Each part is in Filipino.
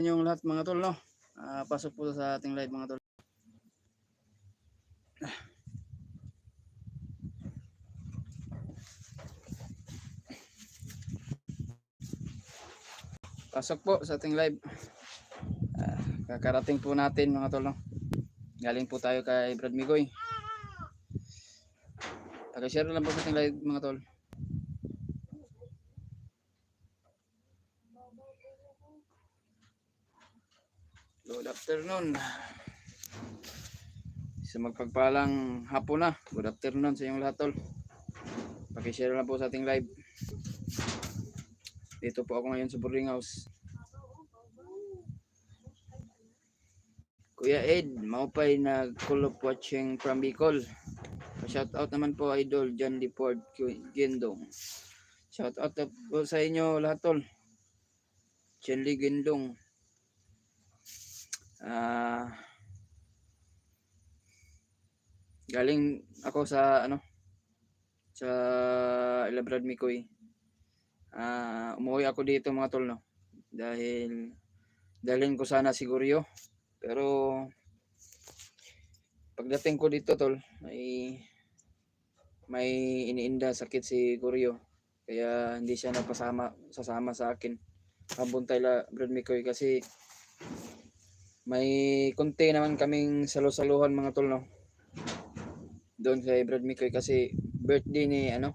yung lahat mga tol, no? Ah, pasok po sa ating live mga tol. Pasok po sa ating live. Ah, kakarating po natin mga tol, no? Galing po tayo kay Brad Migoy. Pag-share lang po sa ating live mga tol. Good afternoon. Sa magpagpalang hapon na. Good afternoon sa inyong lahat tol. Pakishare lang po sa ating live. Dito po ako ngayon sa boarding house. Kuya Ed, maupay nag call of watching from Bicol. Shout out naman po idol John Deport Gendong. Shout out po sa inyo lahat tol. Chenly Gendong. Ah galing ako sa ano sa Ilabrad Mikoy. Ah umuwi ako dito mga tol no? Dahil dalhin ko sana si Guryo pero pagdating ko dito tol may may iniinda sakit si Guryo. Kaya hindi siya napasama sasama sa akin. Habon tayo Brad Mikoy kasi may konti naman kaming salo-saluhan mga tol no. Doon kay Brad Mikoy kasi birthday ni ano?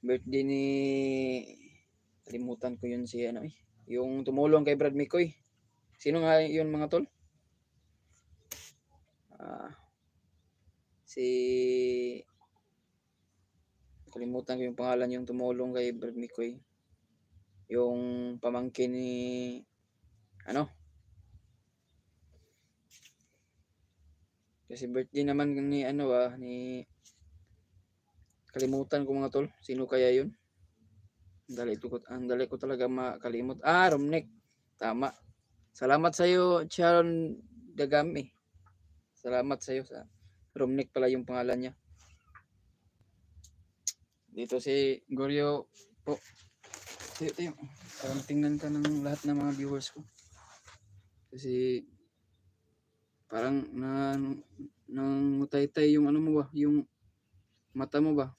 Birthday ni kalimutan ko yun si ano eh. Yung tumulong kay Brad Mikoy. Sino nga yun mga tol? Ah, si kalimutan ko yung pangalan yung tumulong kay Brad Mikoy. Yung pamangkin ni ano? Kasi birthday naman ni ano ah, ni kalimutan ko mga tol. Sino kaya yun? Dali, ko, ang dali ko talaga makalimot. Ah, Romnek. Tama. Salamat sa iyo, Sharon Dagami. Salamat sa iyo sa Romnek pala yung pangalan niya. Dito si Goryo po. Tayo, tingnan ka ng lahat ng mga viewers ko. Kasi parang na nang tay yung ano mo ba, yung mata mo ba?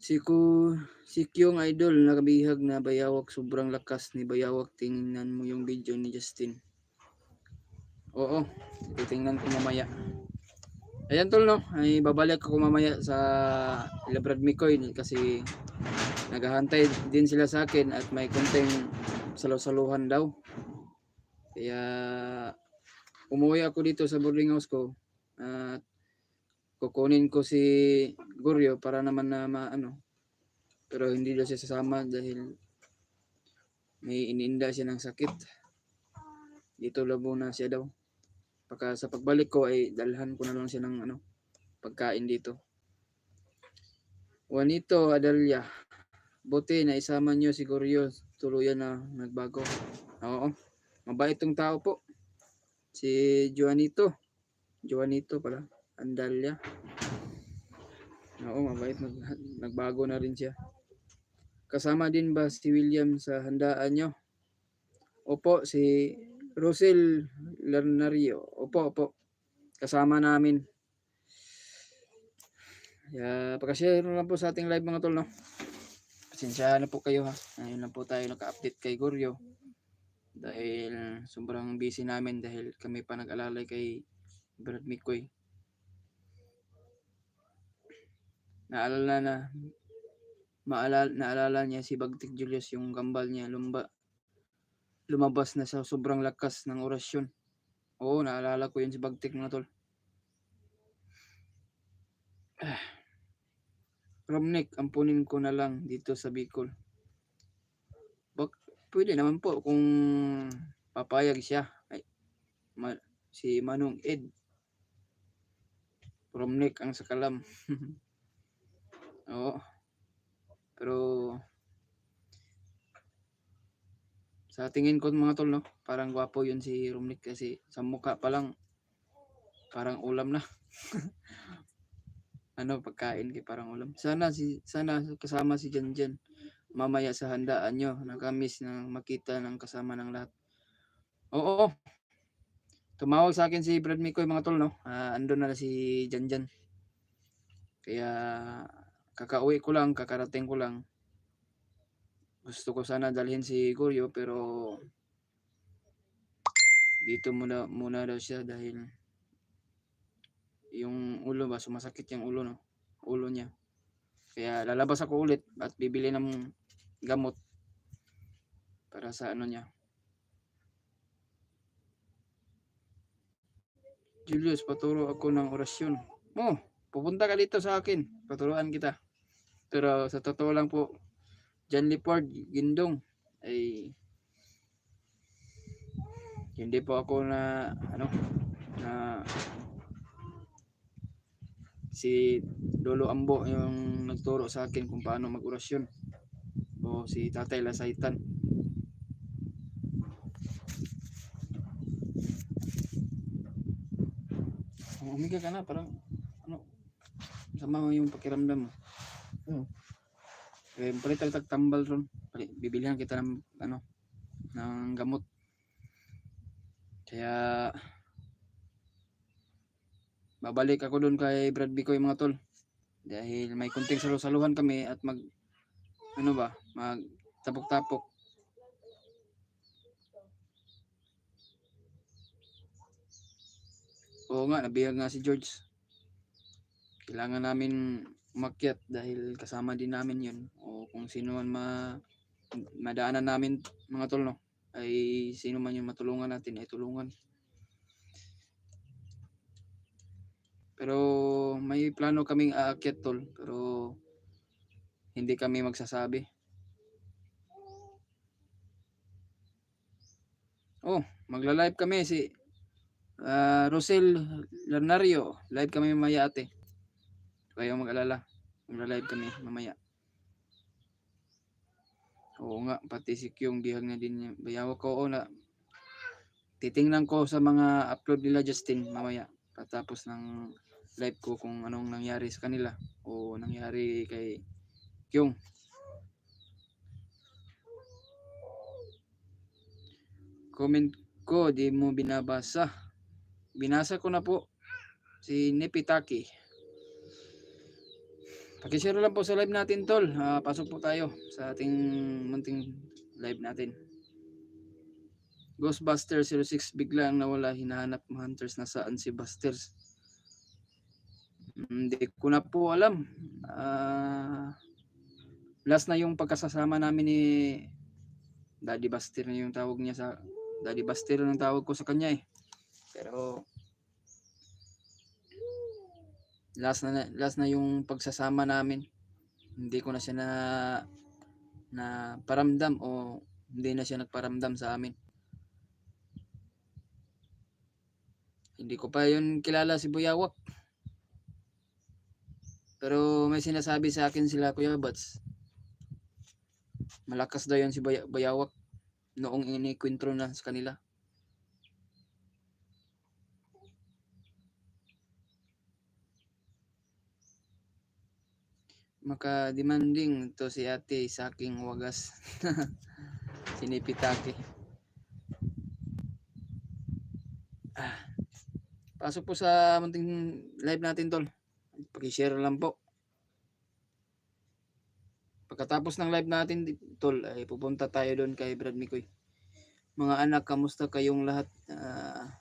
Si ko si Kyong Idol nakabihag na bayawak sobrang lakas ni bayawak tingnan mo yung video ni Justin. Oo, titingnan ko mamaya. Ayan tol no, ay babalik ako mamaya sa Labrad Mikoy kasi naghahantay din sila sa akin at may konting salusaluhan daw. Kaya umuwi ako dito sa boarding house ko at kukunin ko si Goryo para naman na maano pero hindi daw siya sasama dahil may iniinda siya ng sakit. Dito lang muna siya daw. Pagka sa pagbalik ko ay dalhan ko na lang siya ng ano pagkain dito. Juanito Adalia buti na isama niyo si Goryo. Tuluyan na nagbago. Oo mabait tong tao po si Juanito. Juanito pala. Andalya. Oo, mabait. Nag, nagbago na rin siya. Kasama din ba si William sa handaan nyo? Opo, si Rosel Larnario. Opo, opo. Kasama namin. Yeah, pagka-share lang po sa ating live mga tol, no? Pasensya na po kayo ha. Ayun lang po tayo naka-update kay Goryo dahil sobrang busy namin dahil kami pa nag-alalay kay Brad Mikoy. Naalala na maalala, naalala niya si Bagtik Julius yung gambal niya lumba lumabas na sa sobrang lakas ng orasyon. Oo, naalala ko yun si Bagtik mga tol. Ah. Romnek, ampunin ko na lang dito sa Bicol. Pwede naman po kung papayag siya. Ay, ma, si Manong Ed. From Nick ang sakalam. Oo. Pero sa tingin ko mga tol no, parang gwapo yun si Romnick kasi sa mukha pa lang parang ulam na. ano pagkain kay parang ulam. Sana si sana kasama si Jan Jan mamaya sa handaan nyo. Nakamiss na makita ng kasama ng lahat. Oo. Tumawag sa akin si Brad Mikoy mga tol, no? Ah, andun na si Janjan. Kaya kakauwi ko lang, kakarating ko lang. Gusto ko sana dalhin si Goryo pero dito muna muna daw siya dahil yung ulo ba sumasakit yung ulo no ulo niya kaya lalabas ako ulit at bibili ng gamot para sa ano niya. Julius paturo ako ng orasyon. Oh pupunta ka dito sa akin. Paturuan kita. Pero sa totoo lang po John Lipard Gindong ay hindi po ako na ano na si Lolo Ambo yung nagturo sa akin kung paano mag-orasyon o si Tatay Lasaitan. Oh, umiga ka na parang ano sama mo yung pakiramdam mo. Hmm. eh palit tag tambal ron. Pali- bibilihan kita ng ano ng gamot. Kaya babalik ako doon kay Brad Bicoy mga tol. Dahil may kunting salusaluhan kami at mag ano ba mag tapok-tapok oo nga nabihag nga si George. Kailangan namin umakyat dahil kasama din namin yun. O kung sino man ma madaanan namin mga tol no? Ay sino man yung matulungan natin ay tulungan. Pero may plano kaming aakyat tol. Pero hindi kami magsasabi oh magla-live kami si ah, Rosel Larnario live kami mamaya ate kayo mag-alala magla-live kami mamaya Oo nga, pati si Kyung bihag na din niya. Bayawa ko, oo na. Titingnan ko sa mga upload nila Justin mamaya. Patapos ng live ko kung anong nangyari sa kanila. O nangyari kay Kyung. Comment ko, di mo binabasa. Binasa ko na po. Si Nepitaki. Pakishare lang po sa live natin tol. Ah, pasok po tayo sa ating munting live natin. Ghostbuster 06 biglang nawala hinahanap ng hunters na saan si Busters. Hindi ko na po alam. Ah, last na yung pagkasasama namin ni Daddy Buster na yung tawag niya sa Daddy Buster ang tawag ko sa kanya eh. Pero last na last na yung pagsasama namin. Hindi ko na siya na na paramdam o hindi na siya nagparamdam sa amin. Hindi ko pa yun kilala si Buyawak pero may sinasabi sa akin sila Kuya Bats. Malakas daw yun si Baya- Bayawak noong inikwentro na sa kanila maka-demanding to si ate sa aking wagas. Sinipitake. Ah. Pasok po sa munting live natin tol. Paki-share lang po. Pagkatapos ng live natin tol ay pupunta tayo doon kay Brad Mikoy. Mga anak, kamusta kayong lahat? Ah,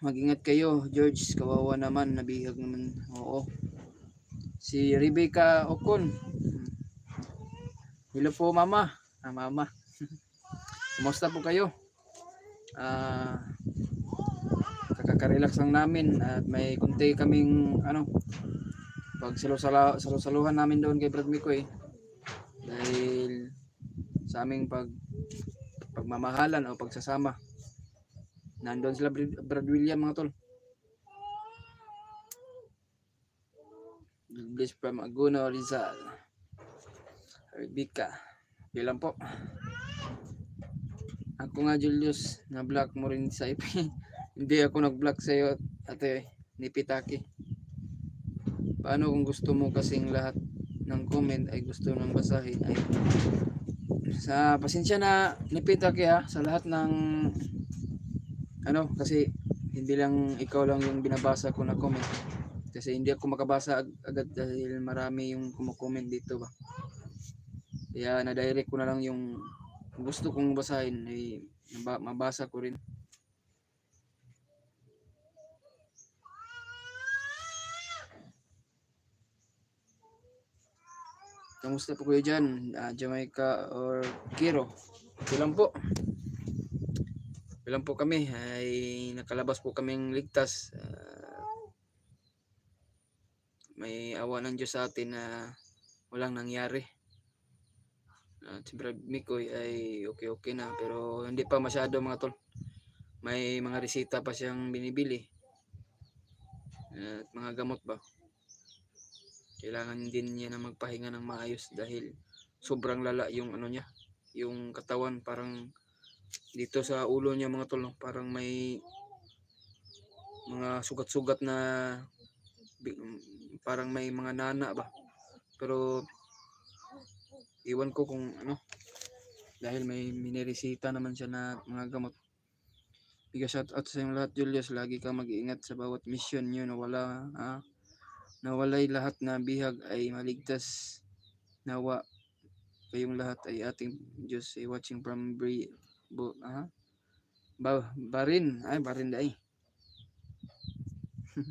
mag-ingat kayo, George. Kawawa naman, nabihag naman. Oo, si Rebecca Ocon. Hello po mama. Ah, mama. Kumusta po kayo? Ah, kakaka-relax lang namin at may kunti kaming ano pag salusala salusaluhan namin doon kay Brad Mikoy dahil sa aming pag pagmamahalan o pagsasama. Nandoon sila Brad William mga tol. English from Aguno, Rizal. Rebecca. Bilang po. Ako nga Julius, na-block mo rin sa IP. Hindi ako nag-block sa iyo, ate, ni Pitaki. Paano kung gusto mo kasing lahat ng comment ay gusto nang basahin? Ay sa pasensya na nipita kaya sa lahat ng ano kasi hindi lang ikaw lang yung binabasa ko na comment. Kasi hindi ako makabasa ag- agad dahil marami yung kumukomment dito ba kaya na-direct ko na lang yung gusto kong basahin ay maba- mabasa ko rin Kamusta po kayo dyan? Ah, Jamaica or Kiro? Okay lang po. Okay lang po kami. Ay nakalabas po kaming ligtas. Ah, may awa ng Diyos sa atin na walang nangyari. At si Mikoy ay okay-okay na. Pero hindi pa masyado mga tol. May mga resita pa siyang binibili. At mga gamot ba? Kailangan din niya na magpahinga ng maayos dahil sobrang lala yung ano niya yung katawan parang dito sa ulo niya mga tol no? parang may mga sugat-sugat na parang may mga nana ba pero iwan ko kung ano dahil may miniresita naman siya na mga gamot Biga shout out sa inyong lahat Julius lagi ka mag-iingat sa bawat mission niyo na wala ha nawalay lahat na bihag ay maligtas. Nawa kayong lahat ay ating Diyos ay watching from Bri bo, aha? Ba, barin. Ay barin dai.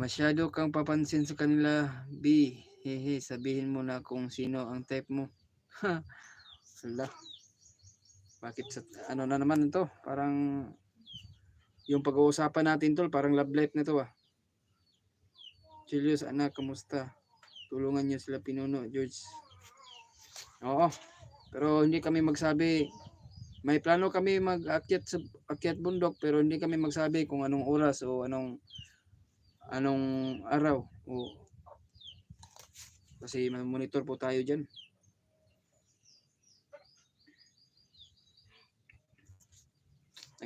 Masyado kang papansin sa kanila B hehe sabihin mo na kung sino ang type mo. Ha. Bakit sa ano na naman ito? Parang yung pag-uusapan natin tol parang love life na to ah Julius, anak, kamusta? Tulungan niyo sila pinuno, George. Oo. Pero hindi kami magsabi. May plano kami mag-akyat sa akyat bundok pero hindi kami magsabi kung anong oras o anong anong araw o kasi monitor po tayo diyan.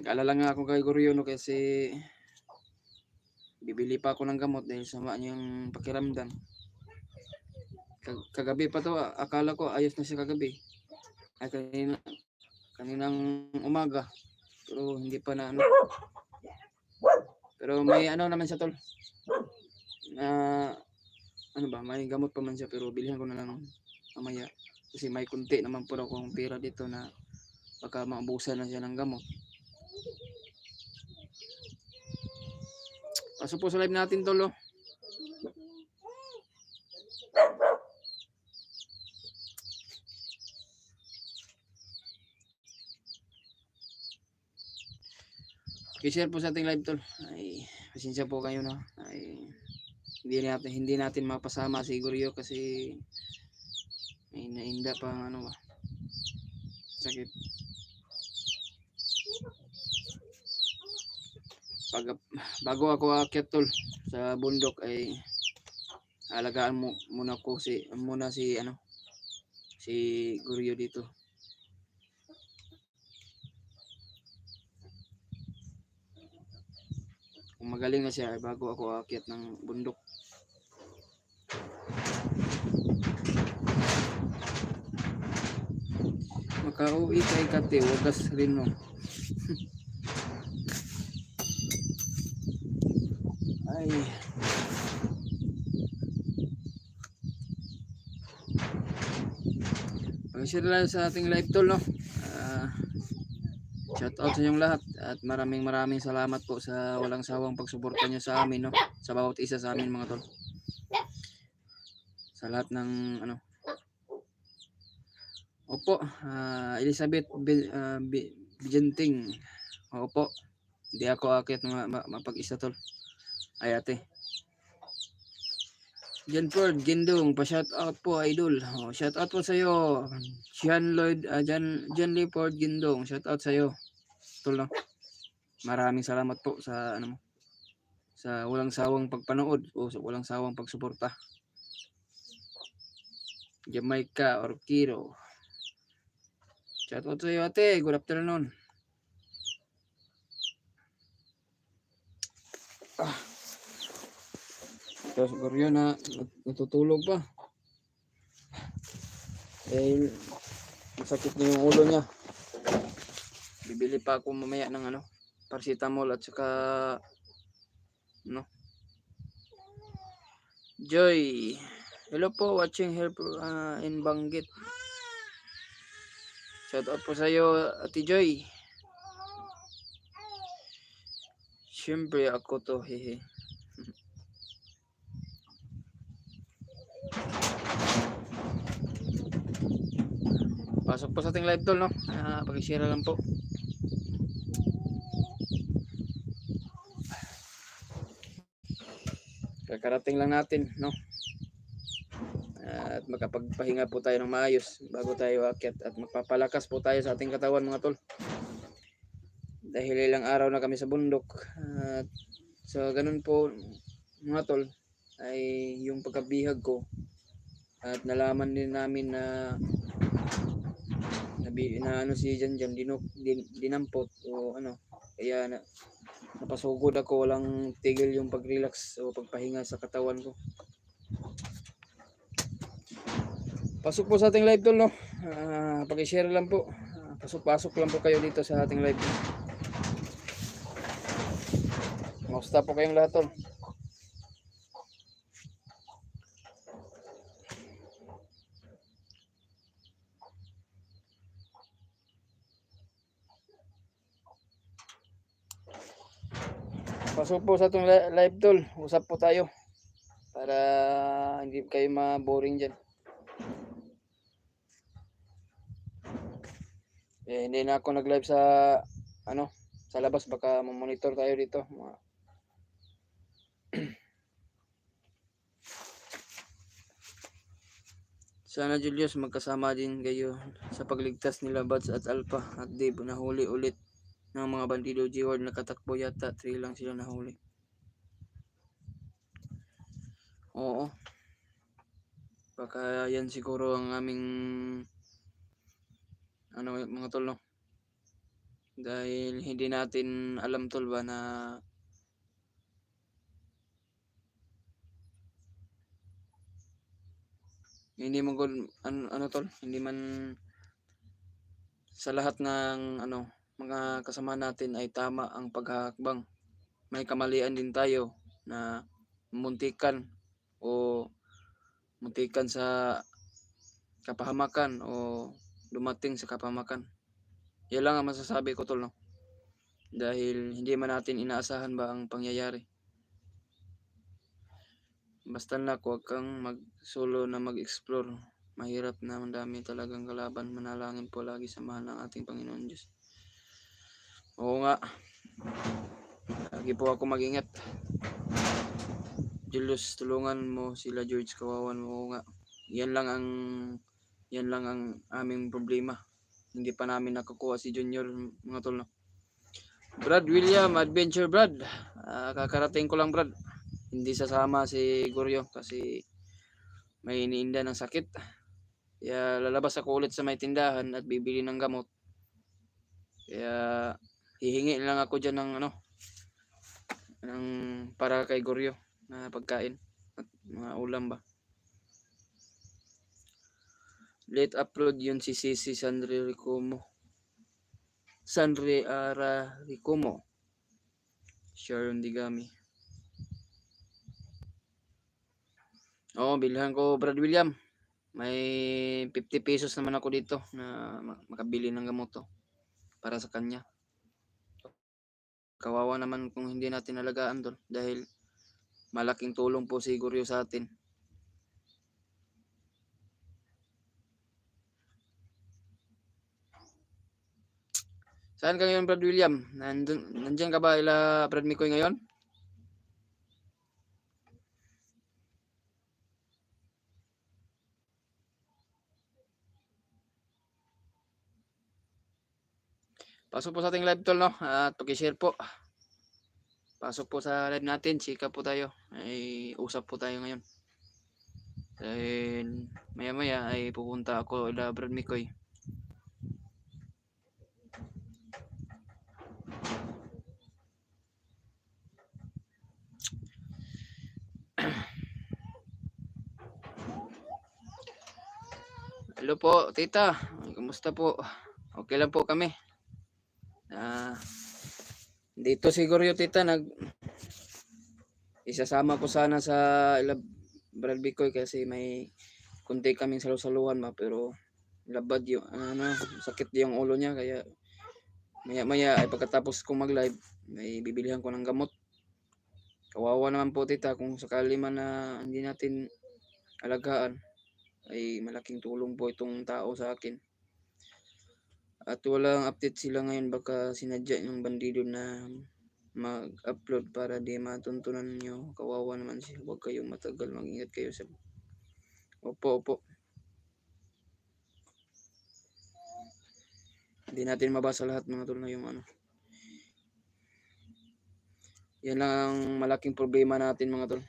Nag-alala nga ako kay Goryono kasi bibili pa ako ng gamot dahil sama niyang pakiramdam. Kag- Kagabi pa to, akala ko ayos na siya kagabi. Ay kanina, kaninang umaga. Pero hindi pa na ano. Pero may ano naman siya tol. Na ano ba, may gamot pa man siya pero bilhin ko na lang mamaya. Kasi may kunti naman po akong pera dito na baka maubusan na siya ng gamot. Pasok po sa live natin tol oh. I-share po sa ating live tol. Ay, pasensya po kayo no. Ay, hindi natin hindi natin mapasama si Goryo kasi may nainda pa ano ba. Sakit. Pag bago ako aakyat sa bundok ay alagaan mo muna ko si muna si ano si Goryo dito. Kung magaling na siya ay bago ako aakyat ng bundok. Makauwi kay kate, wagas rin no. Ay. Pag-share lang sa ating live tol no. Ah, shout out sa inyong lahat at maraming maraming salamat po sa walang sawang pagsuporta niyo sa amin no. Sa bawat isa sa amin mga tol. Sa lahat ng ano. Opo, ah, Elizabeth Bijenting. Opo. Hindi ako akit ma- ma- mapag-isa tol. Ay ate. Jan Ford, Gindong, pa-shout out po idol. Oh, shout out po sa iyo. Jan Lloyd, ah, Jan Jan Lee Ford, Gindong, shout out sa iyo. Tol no. Maraming salamat po sa ano mo. Sa walang sawang pagpanood o sa walang sawang pagsuporta. Jamaica or Kiro. Shout out sa iyo ate. Good afternoon. Tapos Goryo na nat- natutulog pa. Dahil masakit na yung ulo niya. Bibili pa ako mamaya ng ano, paracetamol at saka no. Joy. Hello po, watching here po, ah, in Banggit. Shout out po sa iyo, Ate Joy. Siyempre ako to, hehe. Pasok po sa ating live tol, no? Ah, pag-share lang po. Kakarating lang natin, no? At makapagpahinga po tayo ng maayos bago tayo akyat at magpapalakas po tayo sa ating katawan mga tol. Dahil ilang araw na kami sa bundok. At so ganun po mga tol ay yung pagkabihag ko at nalaman din namin na nabi, na ano si Jan Jan dinuk, din, dinampot o ano. Kaya na napasugod ako walang tigil yung pag-relax o pagpahinga sa katawan ko. Pasok po sa ating live tol no? Ah, pag-share lang po. Ah, pasok-pasok lang po kayo dito sa ating live Kamusta po kayong lahat tol Pasok po sa itong li- live tol. Usap po tayo. Para hindi kayo ma-boring dyan. Eh, hindi na ako nag-live sa ano, sa labas baka monitor tayo dito. Mga- Sana Julius magkasama din kayo sa pagligtas nila Buds at Alpha at Dave nahuli ulit ng mga bandido G-Ward nakatakbo yata 3 lang sila nahuli. Oo. Baka yan siguro ang aming ano mga tol no? Dahil hindi natin alam tol ba na hindi mo ano, ano tol? Hindi man sa lahat ng ano mga kasama natin ay tama ang paghahakbang. May kamalian din tayo na muntikan o muntikan sa kapahamakan o dumating sa kapahamakan. Yan lang ang masasabi ko tol no. Dahil hindi man natin inaasahan ba ang pangyayari. Basta na huwag kang mag solo na mag-explore. Mahirap na ang dami talagang kalaban. Manalangin po lagi sa mahal ng ating Panginoon Diyos. Oo nga. Lagi po ako mag-ingat. Julius, tulungan mo sila George kawawan mo. Oo nga. Yan lang ang yan lang ang aming problema. Hindi pa namin nakukuha si Junior mga tol. No? Brad William, Adventure Brad. Ah, kakarating ko lang Brad. Hindi sasama si Goryo kasi may iniinda ng sakit. Kaya lalabas ako ulit sa may tindahan at bibili ng gamot. Kaya hihingi lang ako dyan ng ano ng para kay Goryo na pagkain at mga ulam ba. Late upload yun si Sisi Sandre Ricomo. Sandre Ara Ricomo. Sharon Digami. Oo, bilhan ko Brad William. May 50 pesos naman ako dito na ma- makabili ng gamot to para sa kanya kawawa naman kung hindi natin alagaan doon dahil malaking tulong po siguro yun sa atin. Saan ka ngayon, Brad William? Nandun, nandyan ka ba ila Brad Mikoy ngayon? Pasok po sa ating live tol no at paki-share po. Pasok po sa live natin, chika po tayo. Ay usap po tayo ngayon. Dahil maya-maya ay pupunta ako ila Brad Mikoy. Hello po, tita. Kumusta po? Okay lang po kami. Ah, dito siguro yung tita nag isasama ko sana sa Ilab Brad Bicoy kasi may kunti kaming salusaluhan ma pero labad yung ano sakit yung ulo niya kaya maya maya ay pagkatapos kong mag live may bibilihan ko ng gamot. Kawawa naman po tita kung sakali man na hindi natin alagaan ay malaking tulong po itong tao sa akin at walang update sila ngayon baka sinadya ng bandido na mag-upload para di matuntunan nyo. Kawawa naman siya. Huwag kayong matagal. Mag-ingat kayo sa... Opo, opo. Hindi natin mabasa lahat mga tol yung ano. Yan lang ang malaking problema natin mga tol.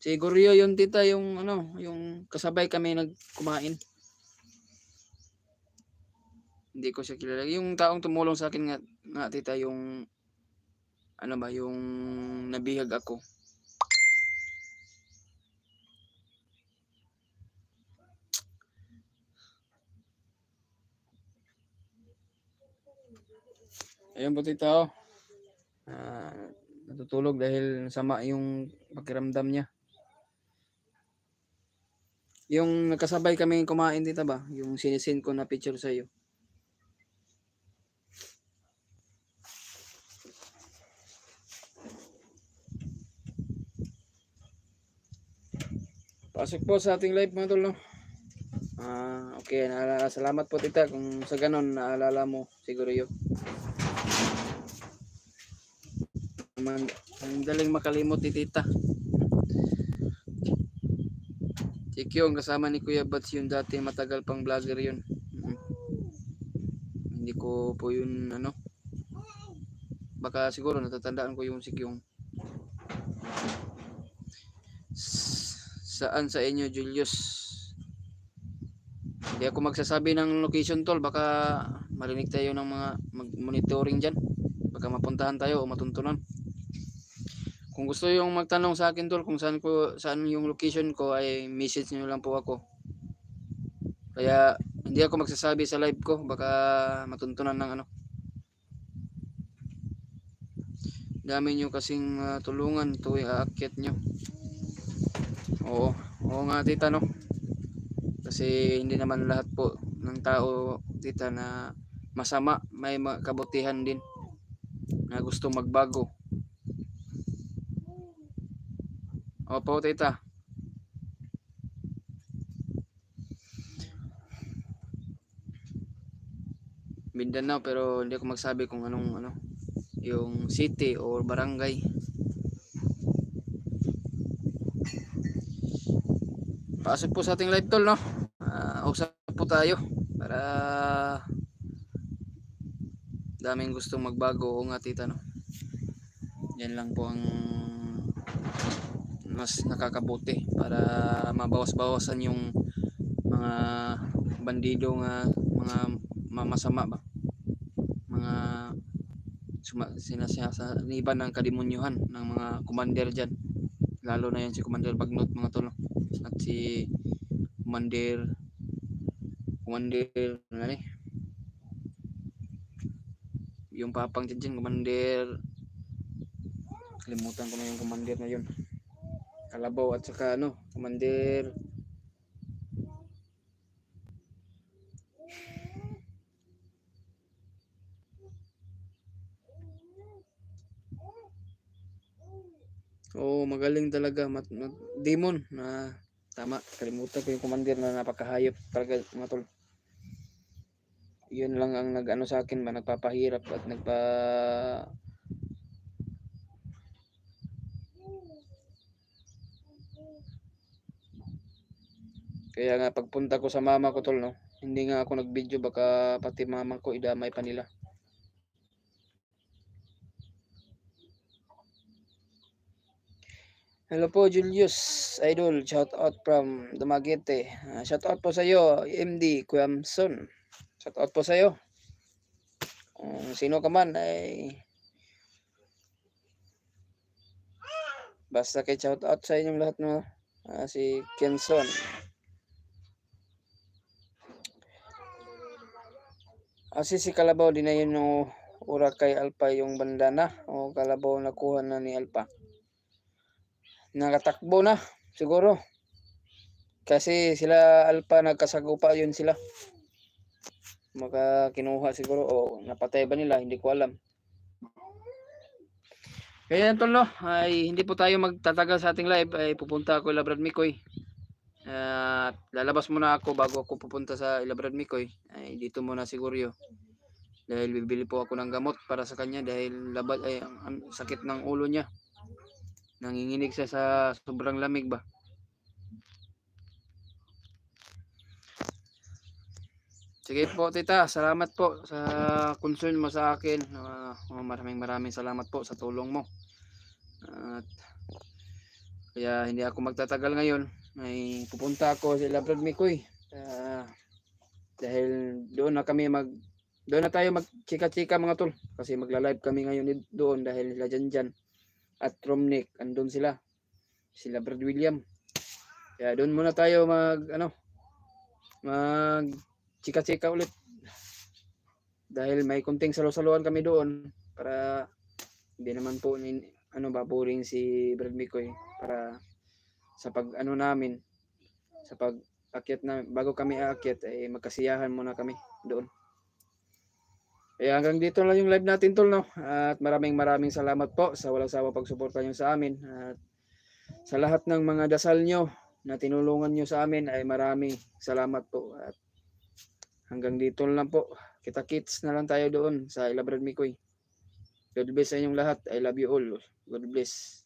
Siguro yun tita yung ano, yung kasabay kami nagkumain. Hindi ko siya kilala. Yung taong tumulong sa akin nga, nga tita yung ano ba, yung nabihag ako. Ayun po tita oh. Ah, natutulog dahil sama yung pakiramdam niya. Yung nakasabay kami kumain dito ba? Yung sinisin ko na picture sa Pasok po sa ating live mga tol, no? Ah, okay, naalala, salamat po tita kung sa ganon naalala mo siguro yun. Man, ang daling makalimot ni tita. Si ang kasama ni Kuya Bats yun dati, matagal pang vlogger yun. Mm. Hindi ko po yun, ano. Baka siguro natatandaan ko yung si Q. Saan sa inyo, Julius? Hindi ako magsasabi ng location tol, baka marinig tayo ng mga mag-monitoring dyan. Baka mapuntahan tayo o matuntunan. Kung gusto yung magtanong sa akin tol kung saan ko saan yung location ko ay message niyo lang po ako. Kaya hindi ako magsasabi sa live ko baka matuntunan ng ano. Dami niyo kasing ah, tulungan tuwing aakyat niyo. Oo, oo nga tita no. Kasi hindi naman lahat po ng tao tita na masama, may kabutihan din na gusto magbago. Opo, tita. Mindanao pero hindi ako magsabi kung anong ano yung city or barangay. Pasok po sa ating live tol no. Ah, usap po tayo para daming gustong magbago o nga tita no. Yan lang po ang mas nakakabuti para mabawas-bawasan yung mga bandido nga mga mamasama ba mga suma, sinasaniban ng kadimunyuhan ng mga commander dyan lalo na yan si Commander Bagnot mga tolo at si Commander Commander ano ni yung papang dyan Commander kalimutan ko na yung commander na yun. Kalabaw at saka ano, Commander Magaling talaga. Mat, mat- demon na tama. Kalimutan ko yung commander na napakahayop talaga mga tol. Yun lang ang nag-ano sa akin ba, nagpapahirap at nagpa Kaya nga pagpunta ko sa mama ko tol no, hindi nga ako nag-video baka pati mama ko idamay pa nila. Hello po Julius Idol, shout out from Dumaguete. Uh, shout out po sa iyo MD Kuamson. Shout out po sa iyo. Kung sino ka man ay basta kay shout out sa inyong lahat no. Uh, si Kenson. Ah, Asi si Kalabaw din na yun no, ura kay Alpa yung bandana o Kalabaw nakuha na ni Alpa. Nakatakbo na siguro. Kasi sila Alpha nagkasagupa yun sila. Maka kinuha siguro o napatay ba nila hindi ko alam. Kaya yan tol no, ay hindi po tayo magtatagal sa ating live ay pupunta ako kay Brad Mikoy. At lalabas muna ako bago ako pupunta sa Ilabrad Mikoy. Ay dito muna siguro yun. Dahil bibili po ako ng gamot para sa kanya dahil labad ay ang, ang sakit ng ulo niya. Nanginginig siya sa sobrang lamig ba. Sige po tita, salamat po sa concern mo sa akin. Ah, maraming maraming salamat po sa tulong mo. At kaya hindi ako magtatagal ngayon. May pupunta ako sa Labrad Mikoy. Ah, dahil doon na kami mag doon na tayo magchika-chika mga tol kasi magla-live kami ngayon doon dahil sila dyan dyan at Romnick andun sila. Sila Brad William. Kaya doon muna tayo mag ano mag chika-chika ulit. Dahil may kunting salo-saluan kami doon para hindi naman po ano ba boring si Brad Mikoy para sa pag ano namin sa pag akyat na bago kami aakyat ay magkasiyahan muna kami doon kaya hanggang dito lang yung live natin tol no? At maraming maraming salamat po sa walang sawa pagsuporta nyo sa amin. At sa lahat ng mga dasal nyo na tinulungan nyo sa amin ay maraming salamat po. At hanggang dito lang po. Kita kits na lang tayo doon sa Ilabrad Mikoy. God bless sa inyong lahat. I love you all. God bless